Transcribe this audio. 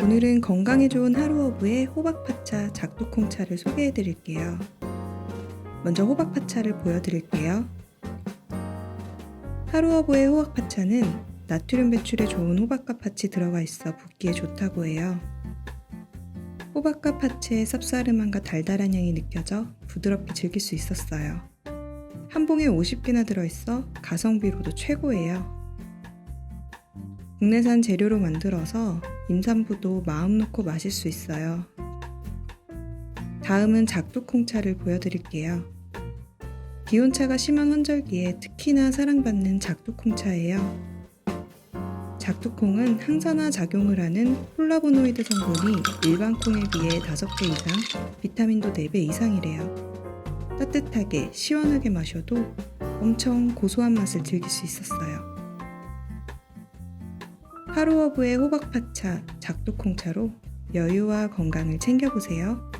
오늘은 건강에 좋은 하루어부의 호박파차 작두콩차를 소개해 드릴게요. 먼저 호박파차를 보여드릴게요. 하루어부의 호박파차는 나트륨 배출에 좋은 호박과 파치 들어가 있어 붓기에 좋다고 해요. 호박과 파치의 쌉싸름함과 달달한 향이 느껴져 부드럽게 즐길 수 있었어요. 한 봉에 50개나 들어있어 가성비로도 최고예요. 국내산 재료로 만들어서 임산부도 마음 놓고 마실 수 있어요. 다음은 작두콩차를 보여드릴게요. 기온차가 심한 환절기에 특히나 사랑받는 작두콩차예요. 작두콩은 항산화 작용을 하는 폴라보노이드 성분이 일반 콩에 비해 5배 이상, 비타민도 4배 이상이래요. 따뜻하게 시원하게 마셔도 엄청 고소한 맛을 즐길 수 있었어요. 하루어부의 호박파차, 작두콩차로 여유와 건강을 챙겨보세요.